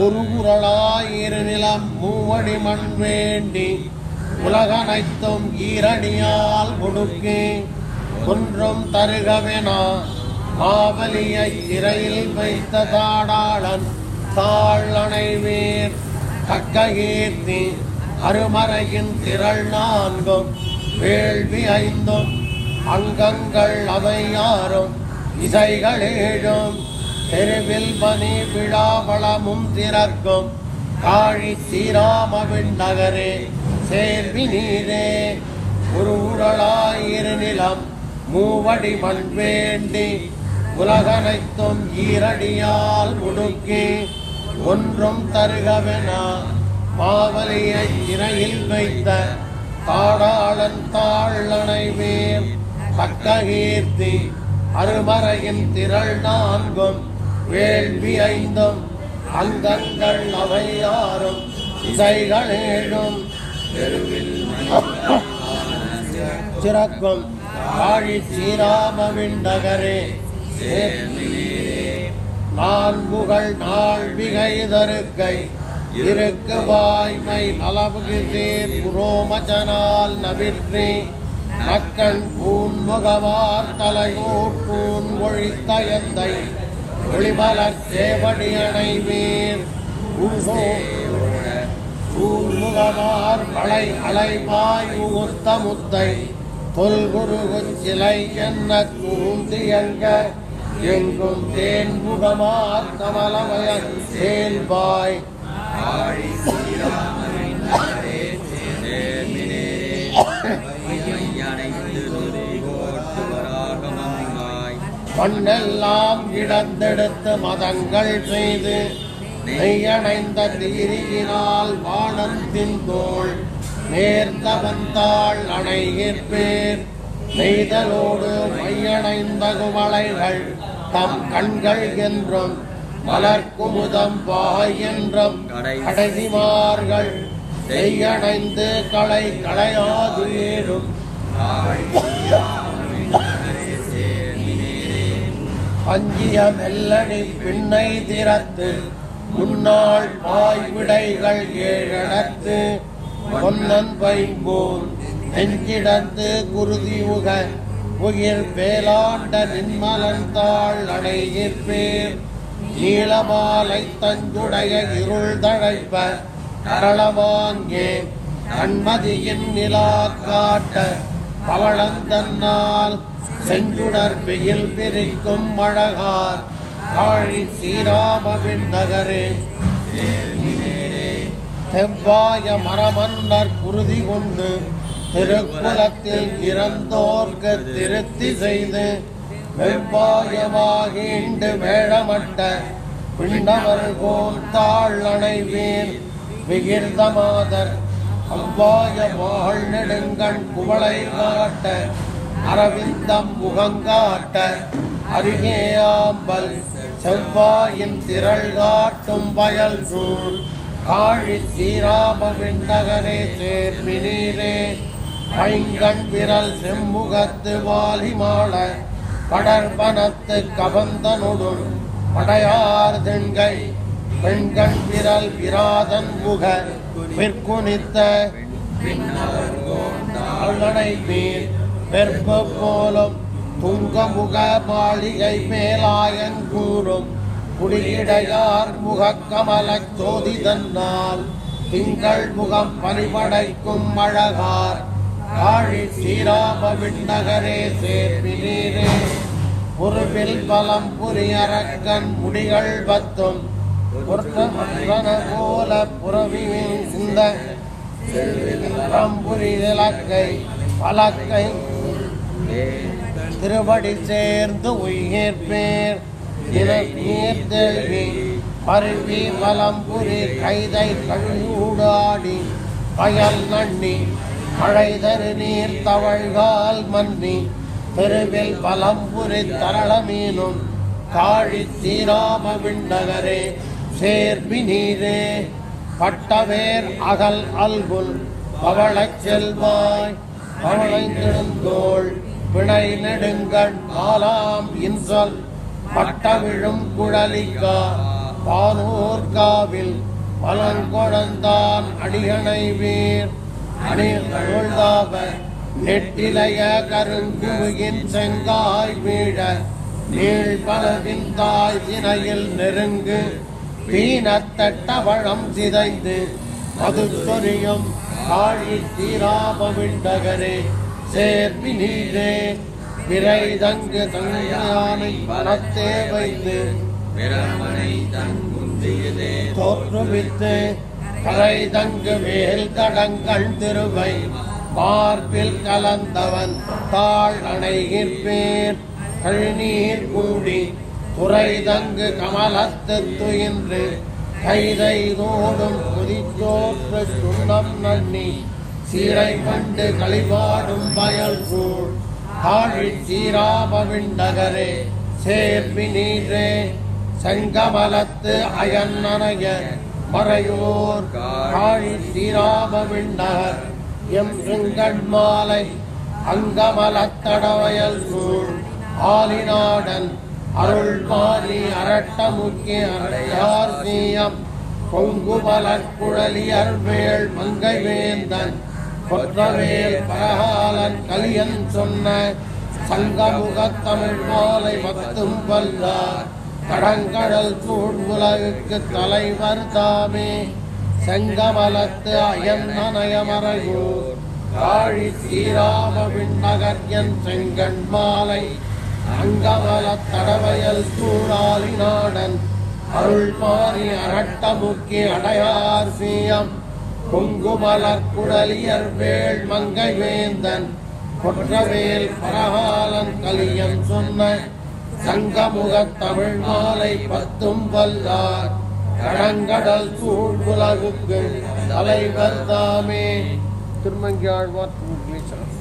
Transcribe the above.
முருகுரலாயிருநிலம் மூவடி மண் வேண்டி உலகனைத்தும் ஈரணியால் முடுக்கி ஒன்றும் தருகவெனா மாவலியை இறையில் வைத்த தாடாளன் தாழனைவீர் கக்ககீர்த்தி அருமறையின் திரள் நான்கும் வேள்வி ஐந்தும் அங்கங்கள் அவை யாரும் இசைகள் ஏழும் தெருவில் பனி விழாவளமும் திறக்கும். காழி சீராமவின் நகரே சேர்வி நீரே. ஒரு உரளாயிரு நிலம் மூவடி மண் வேண்டி. உலகனைத்தும் ஈரடியால் முடுக்கி ஒன்றும் தருகவென மாவலியை சிறையில் வைத்த தாடாளன் தாழனை வேர் தக்ககீர்த்தி அருமறையின் திரள் நான்கும். வேள்வி ஐந்தும் அங்கங்கள் அவையாரும் ஆறும் இசைகள் ஏழும் சிறக்கும். காழி சீராமவின் நகரே நான்குகள் நாள்விகை தருக்கை. இருக்கு வாய்மை நலவுகு சேர் புரோமஜனால் நவிற்றி மக்கள் பூன்முகவார் தலையோட்டூன் ஒழித்த எந்தை ஒளிமலர் சேவடி அணைவீர் மலை அலைவாய் உகுத்த முத்தை தொல்குரு சிலை என்ன கூந்தியங்க எங்கும் தேன் முகமார் மண்ணெல்லாம் இடந்தெடுத்து மதங்கள் செய்து நெய்யடைந்த தீரியினால் வானத்தின் தோல் நேர்ந்தவந்தாள் அணையிற்பேர். நெய்தலோடு மையடைந்த குமலைகள் தம் கண்கள் என்றும் மலர்குமுதம் வாய் என்றும் கடைசிமார்கள். செய்யணைந்து களை களையாது ஏறும். பஞ்சிய மெல்லடி பின்னை திறத்து முன்னாள் பாய் விடைகள் ஏழத்து பொன்னன் பைம்போல் நெஞ்சிடத்து குருதி உக உயிர் வேளாண்ட நின்மலன் தாள் அடையிற்பேர். நீளமாலை தஞ்சுடைய இருள் தழைப்ப கரளவாங்கே கண்மதியின் நிலா காட்ட அவளந்தன்னால் செஞ்சுடர் வெயில் பிரிக்கும் அழகார். காழி ஸ்ரீராமவின் நகரே. செவ்வாய மரமன்னர் குருதி கொண்டு திருக்குலத்தில் இறந்தோர்க்கு திருத்தி செய்து வெவ்வாயமாகீண்டு வேழமட்ட பிண்டவர் கோல் தாழ் அணைவீர் விகிர்த மாதர் அவ்வாய மாள் நெடுங்கண் குவளை காட்ட அரவிந்தம் முகங்காட்ட அருகே ஆம்பல் செவ்வாயின் திரள் காட்டும் வயல் சூழ் காழி ஸ்ரீராமவின் நகரே சேர்மி நீரே. பைங்கண் விரல் செம்முகத்து வாலிமாள படர்பனத்து கபந்தனுடன் படையார் தென்கை பெண்கள் விரல் விராதன் முக. பிற்குனித்த அள்ளனை மீர் வெற்ப போலும் துங்கமுக மாளிகை மேலாயன் கூறும். குடியிடையார் முகக்கமல ஜோதி தன்னால் திங்கள் முகம் பரிபடைக்கும் அழகார். காழி ஸ்ரீராம விண்ணகரே சேர்வி நீரே பொறுப்பில் பலம் புரியரக்கன் முடிகள் பத்தும் போல புறவியின் சிந்த புரிதலக்கை பலக்கை திருவடி சேர்ந்து உயிர்ப்பேர் நீர்தெல்வி பருவி பலம்புரி கைதை கழுடாடி பயல் நண்ணி மழை தரு நீர் தவழ்கால் மன்னி பெருவில் பலம்புரி தரள மீனும் காழி தீராம விண்ணகரே சேர்வி நீரே பட்டவேர் அகல் அல்குல் பவளச் செல்வாய் பவளைந்திருந்தோள் பிணை நெடுங்கண் ஆலாம் இன்சொல் பட்டவிழும் குழலிக்கா பானூர்காவில் பலங்கொழந்தான் அடியணை வீர். அணிழ்ந்தாவ நெட்டிலைய கருங்குமுகின் செங்காய் வீழ நீள் பலவின் தாய் இணையில் நெருங்கு. பீனத்தட்டவழம் சிதைந்து மது சொரியும் காழி தீராம விண்டகரே சேர்வி நீரே விரை தங்கு தங்கானை பணத்தே வைத்து பிரமனை தங்குந்தியதே தோற்றுவித்து கரை தங்கு மேல் தடங்கள் திருவை மார்பில் கலந்தவன் தாழ் அணைகிற்பேர் கழுநீர் கூடி துறை தங்கு கமலத்து துயின்று கைதை நோடும் குதிச்சோற்று சுண்ணம் நன்னி சீரை கண்டு களிபாடும் பயல் கூழ் தாழி சீராம நகரே சேர்வி நீரே செங்கமலத்து அயன்னனைய மறையோர் காழி ஸ்ரீராம நகர் எம் செங்கண் மாலை அங்கமலத்தடவயல் சூழ் ஆலிநாடன் அருள் மாறி அரட்ட முக்கிய அரையார் சீயம் பொங்குமலர் குழலியர் வேள் மங்கை வேந்தன் கொற்றவேல் பரகாலன் கலியன் சொன்ன சங்கமுக தமிழ் மாலை பத்தும் வல்லார். கடங்கடல் சூழ் உலகுக்கு தலைவர் தாமே. செங்கமலத்து அயன் அனயமரையூர் காழி ஸ்ரீராம விண்ணகர்யன் செங்கண் மாலை அங்கமலத் தடவையல் சூழாலி நாடன் அருள் மாறி அரட்டமுக்கி அடையார் சீயம். குங்குமலர் குடலியர் வேள் மங்கை வேந்தன் கொற்றவேல் பரகாலன் கலியன் சொன்ன சங்கமுக தமிழ் மாலை பத்தும் வல்லார். கடங்கடல் சூழ் உலகுக்கு தலைவர் தாமே. திருமங்கியாழ்வார் திருமங்கேஸ்வரர்